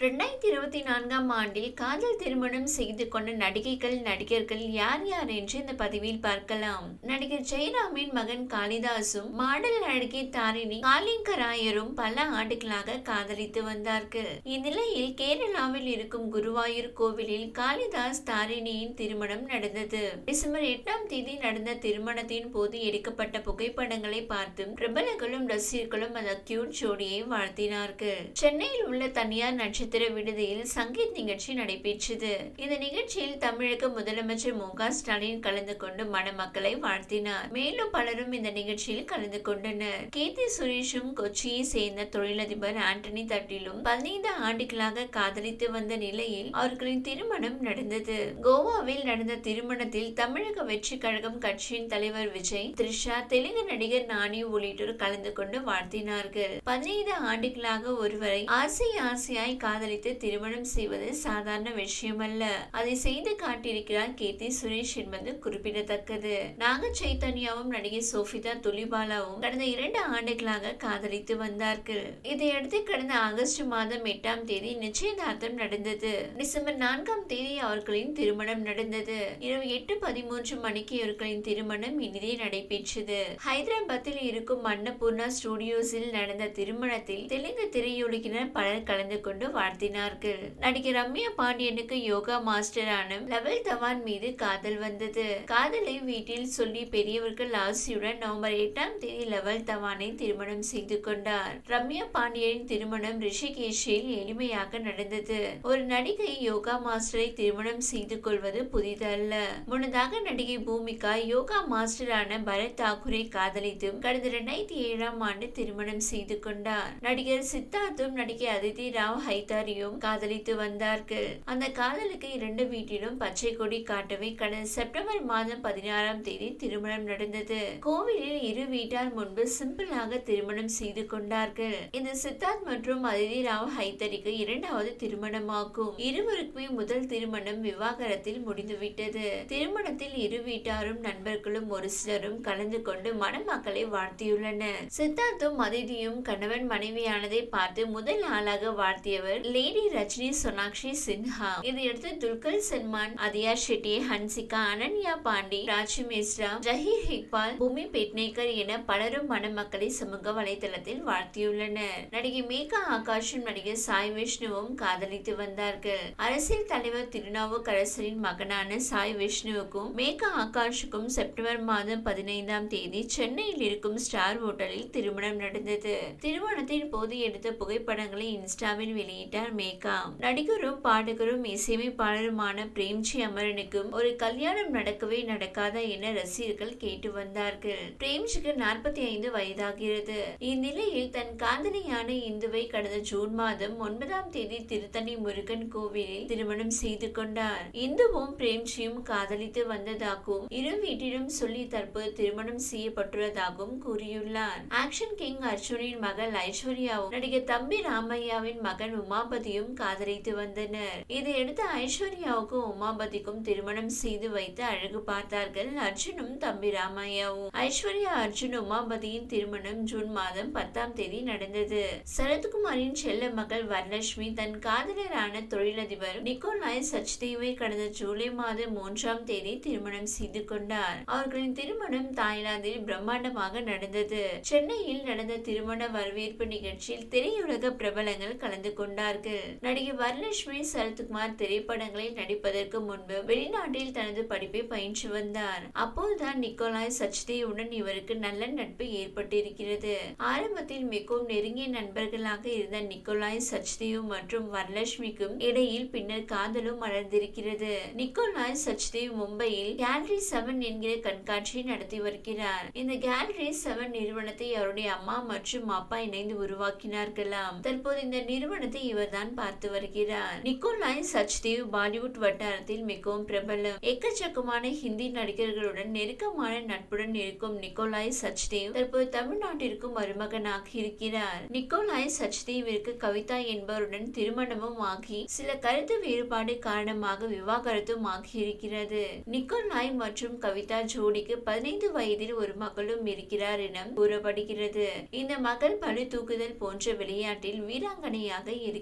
ரெண்டாயிரத்தி இருபத்தி நான்காம் ஆண்டில் காதல் திருமணம் செய்து கொண்ட நடிகைகள் நடிகர்கள் யார் யார் என்று இந்த பதிவில் பார்க்கலாம். நடிகர் ஜெயராமின் மகன் காளிதாசும் மாடல் நடிகை தாரிணி காலிங்கராயரும் பல ஆண்டுகளாக காதலித்து வந்தார்கள். இந்நிலையில் கேரளாவில் இருக்கும் குருவாயூர் கோவிலில் காளிதாஸ் தாரிணியின் திருமணம் நடந்தது. டிசம்பர் எட்டாம் தேதி நடந்த திருமணத்தின் போது எடுக்கப்பட்ட புகைப்படங்களை பார்த்தும் பிரபலங்களும் ரசிகர்களும் அந்த கியூட் ஜோடியை வாழ்த்தினார்கள். சென்னையில் உள்ள தனியார் நட்சத்திர விடுதியில் சங்கீத் நிகழ்ச்சி நடைபெற்றது. இந்த நிகழ்ச்சியில் தமிழக முதலமைச்சர் மு ஸ்டாலின் கலந்து கொண்டு மணமக்களை வாழ்த்தினார். மேலும் பலரும் இந்த நிகழ்ச்சியில் கலந்து கொண்டனர். கீர்த்தி சுரேஷும் கொச்சியை சேர்ந்த தொழிலதிபர் ஆண்டனி தட்டிலும் பதினைந்து ஆண்டுகளாக காதலித்து வந்த நிலையில் அவர்களின் திருமணம் நடந்தது. கோவாவில் நடந்த திருமணத்தில் தமிழக வெற்றி கழகம் கட்சியின் தலைவர் விஜய் த்ரிஷா தெலுங்கு நடிகர் நானி உள்ளிட்டோர் கலந்து கொண்டு வாழ்த்தினார்கள். பதினைந்து ஆண்டுகளாக ஒருவரை ஆசை ஆசையாய் காதலித்து திருமணம் செய்வது சாதாரண விஷயமல்ல. அதை செய்து காட்டியிருக்கிறார் கீர்த்தி சுரேஷ் என்பது குறிப்பிடத்தக்கது. நாக சைத்தன்யாவும் நடிகை சோஃபிதா துலிபாலாவும் கடந்த இரண்டு ஆண்டுகளாக காதலித்து வந்தார்கள். இதையடுத்து கடந்த ஆகஸ்ட் மாதம் எட்டாம் தேதி நிச்சயதார்த்தம் நடந்தது. டிசம்பர் நான்காம் தேதி அவர்களின் திருமணம் நடந்தது. இரவு எட்டு பதிமூன்று மணிக்கு இவர்களின் திருமணம் இனிதே நடைபெற்றது. ஹைதராபாத்தில் இருக்கும் அன்னபூர்ணா ஸ்டுடியோஸில் நடந்த திருமணத்தில் தெலுங்கு திரையுலகினர் பலர் கலந்து கொண்டு வாழ்த்தினார்கள் நடிகை ரம்யா பாண்டியனுக்கு யோகா மாஸ்டரான லெவல் தவான் மீது காதல் வந்தது. காதலை வீட்டில் சொல்லி பெரியவர்கள் ஆசையுடன் நவம்பர் எட்டாம் தேதி லெவல் தவானை திருமணம் செய்து கொண்டார். ரம்யா பாண்டியனின் திருமணம் ரிஷிகேஷில் எளிமையாக நடந்தது. ஒரு நடிகை யோகா மாஸ்டரை திருமணம் செய்து கொள்வது புதிதல்ல. முன்னதாக நடிகை பூமிகா யோகா மாஸ்டரான பரத் தாக்கூரை காதலித்தும் கடந்த இரண்டாயிரத்தி ஏழாம் ஆண்டு திருமணம் செய்து கொண்டார். நடிகர் சித்தார்த்தும் நடிகை அதிதி ராவ் ஹைதாரியும் காதலித்து வந்தார்கள் அந்த காதலுக்கு இரண்டு வீட்டிலும் பச்சை கொடி காட்டவே கடந்த செப்டம்பர் மாதம் பதினாறாம் தேதி திருமணம் நடந்தது. கோவிலில் இரு வீட்டார் முன்பு சிம்பிளாக திருமணம் செய்து கொண்டார்கள் இந்த சித்தார்த் மற்றும் அதிதி ராவ் ஹைதரிக்கு இரண்டாவது திருமணமாகும். இருவருக்குமே முதல் திருமணம் விவாகரத்தில் முடிந்துவிட்டது. திருமணத்தில் இரு வீட்டாரும் நண்பர்களும் ஒரு சிலரும் கலந்து கொண்டு மணமக்களை வாழ்த்தியுள்ளனர். சித்தார்த்தும் அதிதியும் கணவன் மனைவியானதை பார்த்து முதல் ஆளாக வாழ்த்தியவர் லேடி ரஜினி சோனாக்ஷி சின்ஹா. இதையடுத்து துல்கர் சல்மான் அதியா ஷெட்டி ஹன்சிகா அனன்யா பாண்டி ராஜி மிஸ்ரா ஜஹீர் இக்பால் பூமி பெட்னேக்கர் என பலரும் மணமக்களை சமூக வலைதளத்தில் வாழ்த்தியுள்ளனர். நடிகை மேகா ஆகாஷும் நடிகர் சாய் விஷ்ணுவும் காதலித்து வந்தார்கள். அரசியல் தலைவர் திருநாவுக்கரசரின் மகனான சாய் விஷ்ணுவுக்கும் மேகா ஆகாஷுக்கும் செப்டம்பர் மாதம் பதினைந்தாம் தேதி சென்னையில் இருக்கும் ஸ்டார் ஹோட்டலில் திருமணம் நடந்தது. திருமணத்தின் போது எடுத்த புகைப்படங்களை இன்ஸ்டாவில் வெளியிட்டார் மேகா. நடிகரும் பாடகரும் இசையமைப்பாளருமான பிரேம்ஜி அமரனுக்கும் ஒரு கல்யாணம் நடக்கவே நடக்காதா என ரசிகர்கள் கேட்டு வந்தார்கள். பிரேம்ஜிக்கு நாற்பத்தி ஐந்து வயதாகிறது. இந்நிலையில் தன் காதலியான இந்துவை கடந்த ஜூன் மாதம் ஒன்பதாம் தேதி திருத்தணி முருகன் கோவிலில் திருமணம் செய்து கொண்டார். இந்துவும் பிரேம்ஜியும் காதலித்து வந்ததாகவும் இரு வீட்டிலும் சொல்லி தற்போது திருமணம் செய்யப்பட்டுள்ளதாகவும் கூறியுள்ளார். ஆக்ஷன் கிங் அர்ஜுனின் மகள் ஐஸ்வர்யாவும் நடிகர் தம்பி ராமையாவின் மகன் உமாபதியும் காதலித்து வந்தனர். இதையடுத்து ஐஸ்வர்யாவுக்கும் உமாபதிக்கும் திருமணம் செய்து வைத்து அழகு பார்த்தார்கள் அர்ஜுனும் தம்பி ராமையாவும். ஐஸ்வர்யா அர்ஜுன் உமாபதியின் திருமணம் ஜூன் மாதம் பத்தாம் தேதி நடந்தது. சரத்குமாரின் செல்ல மகள் வரலட்சுமி தன் காதலரான தொழிலதிபர் நிக்கோலாய் சச்தேவை கடந்த ஜூலை மாதம் மூன்றாம் தேதி திருமணம் செய்து கொண்டார். அவர்களின் திருமணம் தாய்லாந்தில் பிரம்மாண்டமாக நடந்தது. சென்னையில் நடந்த திருமண வரவேற்பு நிகழ்ச்சியில் திரையுலக பிரபலங்கள் கலந்து கொண்டார் கொண்டார்கள் நடிகை வரலட்சுமி சரத்குமார் திரைப்படங்களில் நடிப்பதற்கு முன்பு வெளிநாட்டில் தனது படிப்பை பயின்று வந்தார். அப்போதுதான் நிக்கோலாய் சச்தேவுடன் இவருக்கு நல்ல நட்பு ஏற்பட்டிருக்கிறது. ஆரம்பத்தில் மிகவும் நெருங்கிய நண்பர்களாக இருந்த நிக்கோலாய் சச்தேவ் மற்றும் வரலட்சுமிக்கும் இடையில் பின்னர் காதலும் மலர்ந்திருக்கிறது நிக்கோலாய் சச்தேவ் மும்பையில் கேலரி செவன் என்கிற கண்காட்சியை நடத்தி வருகிறார். இந்த கேலரி செவன் நிறுவனத்தை அவருடைய அம்மா மற்றும் அப்பா இணைந்து உருவாக்கினார்களாம். தற்போது இந்த நிறுவனத்தை இவர் இவர்தான் பார்த்து வருகிறார். நிக்கோலாய் சச்தேவ் பாலிவுட் வட்டாரத்தில் மிகவும் பிரபலம். எக்கச்சக்கமான ஹிந்தி நடிகர்களுடன் நெருக்கமான நட்புடன் இருக்கும் நிக்கோலாய் சச்தேவ் தற்போது தமிழ்நாட்டிற்கும் மருமகனாக இருக்கிறார். நிக்கோலாய் சச்தேவிற்கு கவிதா என்பவருடன் திருமணமும் ஆகி சில கருத்து வேறுபாடு காரணமாக விவாகரத்தும் ஆகியிருக்கிறது. நிக்கோலாய் மற்றும் கவிதா ஜோடிக்கு பதினைந்து வயதில் ஒரு மகளும் இருக்கிறார் என கூறப்படுகிறது. இந்த மகள் பளு தூக்குதல் போன்ற விளையாட்டில் வீராங்கனையாக இருக்கிறார்